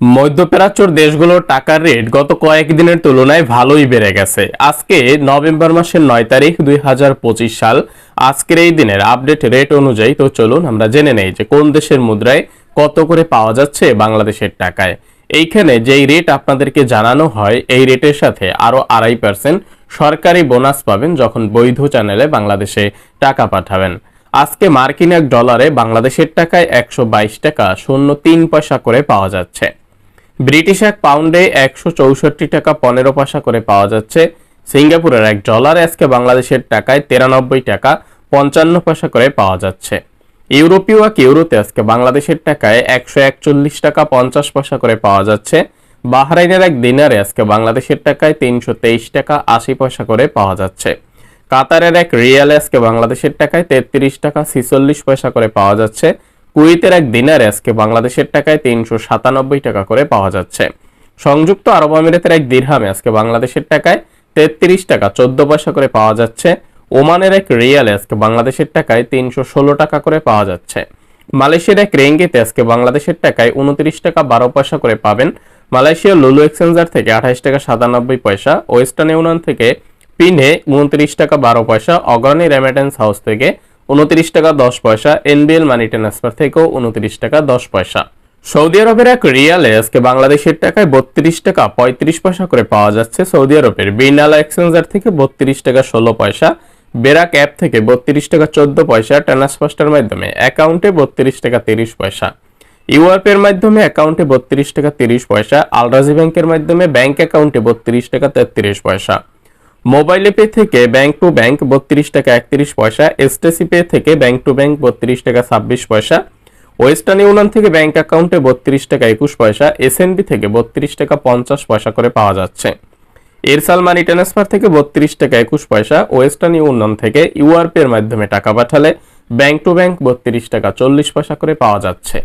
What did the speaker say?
মধ্যপ্রাচ্যর দেশগুলোর টাকার রেট গত কয়েকদিনের তুলনায় ভালোই বেড়ে গেছে। আজকে নভেম্বর মাসের নয় তারিখ দুই হাজার পঁচিশ সাল। আজকের এই দিনের আপডেট রেট অনুযায়ী তো চলুন আমরা জেনে নেই যে কোন দেশের মুদ্রায় কত করে পাওয়া যাচ্ছে বাংলাদেশের টাকায়। এইখানে যেই রেট আপনাদেরকে জানানো হয়, এই রেটের সাথে আরও আড়াই পার্সেন্ট সরকারি বোনাস পাবেন যখন বৈধ চ্যানেলে বাংলাদেশে টাকা পাঠাবেন। আজকে মার্কিন এক ডলারে বাংলাদেশের টাকায় একশো বাইশ টাকা, শূন্য তিন পয়সা করে পাওয়া যাচ্ছে। ব্রিটিশ এক পাউন্ডে একশো চৌষট্টি টাকা পনেরো পয়সা করে পাওয়া যাচ্ছে। সিঙ্গাপুরের এক ডলার আজকে বাংলাদেশের টাকায় তিরানব্বই টাকা পঞ্চান্ন পয়সা করে পাওয়া যাচ্ছে। ইউরোপীয় এক ইউরোতে আজকে বাংলাদেশের টাকায় একশো একচল্লিশ টাকা পঞ্চাশ পয়সা করে পাওয়া যাচ্ছে। বাহরাইনের এক দিনারে আজকে বাংলাদেশের টাকায় তিনশো তেইশ টাকা আশি পয়সা করে পাওয়া যাচ্ছে। কাতারের এক রিয়াল আজকে বাংলাদেশের টাকায় তেত্রিশ টাকা ছিচল্লিশ পয়সা করে পাওয়া যাচ্ছে। কুয়েতের এক দিনারে আজকে বাংলাদেশের টাকায় তিনশো সাতানব্বই টাকা করে পাওয়া যাচ্ছে। সংযুক্ত আরব আমিরাতের এক দিরহামে আজকে বাংলাদেশের টাকায় তেত্রিশ টাকা চোদ্দ পয়সা করে পাওয়া যাচ্ছে। ওমানের এক রিয়ালে আজকে বাংলাদেশের টাকায় তিনশো ষোলো টাকা করে পাওয়া যাচ্ছে। মালয়েশিয়ার এক রেঙ্গিতে আজকে বাংলাদেশের টাকায় উনত্রিশ টাকা বারো পয়সা করে পাবেন। মালয়েশিয়ার লুলু এক্সচেঞ্জার থেকে আঠাইশ টাকা সাতানব্বই পয়সা, ওয়েস্টার্ন ইউনিয়ন থেকে পিনে উনত্রিশ টাকা বারো পয়সা, অগ্রণী রেমিটেন্স হাউস থেকে উনত্রিশ টাকা দশ পয়সা এনবিএল মানি ট্রান্সফার থেকেও উনত্রিশ টাকা দশ পয়সা। সৌদি আরবের এক রিয়ালে আজকে বাংলাদেশের টাকায় বত্রিশ টাকা পঁয়ত্রিশ পয়সা করে পাওয়া যাচ্ছে সৌদি আরবের। বিনালা এক্সচেঞ্জার থেকে বত্রিশ টাকা ষোলো পয়সা, বেরাক অ্যাপ থেকে বত্রিশ টাকা চোদ্দ পয়সা, ট্রান্সফার্স্টার মাধ্যমে অ্যাকাউন্টে বত্রিশ টাকা তিরিশ পয়সা। ইউআরপের মাধ্যমে অ্যাকাউন্টে বত্রিশ টাকা তিরিশ পয়সা, আলরাজি ব্যাংকের মাধ্যমে ব্যাংক অ্যাকাউন্টে বত্রিশ টাকা তেত্রিশ পয়সা। মোবাইলে পে থেকে ব্যাংক টু ব্যাংক বত্রিশ টাকা একত্রিশ পয়সা, এসটিসি পে থেকে ব্যাংক টু ব্যাংক বত্রিশ টাকা ছাব্বিশ পয়সা, ওয়েস্টার্ন ইউনিয়ন থেকে ব্যাংক অ্যাকাউন্টে বত্রিশ টাকা একুশ পয়সা, এসএনবি থেকে বত্রিশ টাকা পঞ্চাশ পয়সা করে পাওয়া যাচ্ছে। এরসাল মানি ট্রান্সফার থেকে বত্রিশ টাকা একুশ পয়সা, ওয়েস্টার্ন ইউনিয়ন থেকে ইউআরপি এর মাধ্যমে টাকা পাঠালে ব্যাংক টু ব্যাংক বত্রিশ টাকা চল্লিশ পয়সা করে পাওয়া যাচ্ছে।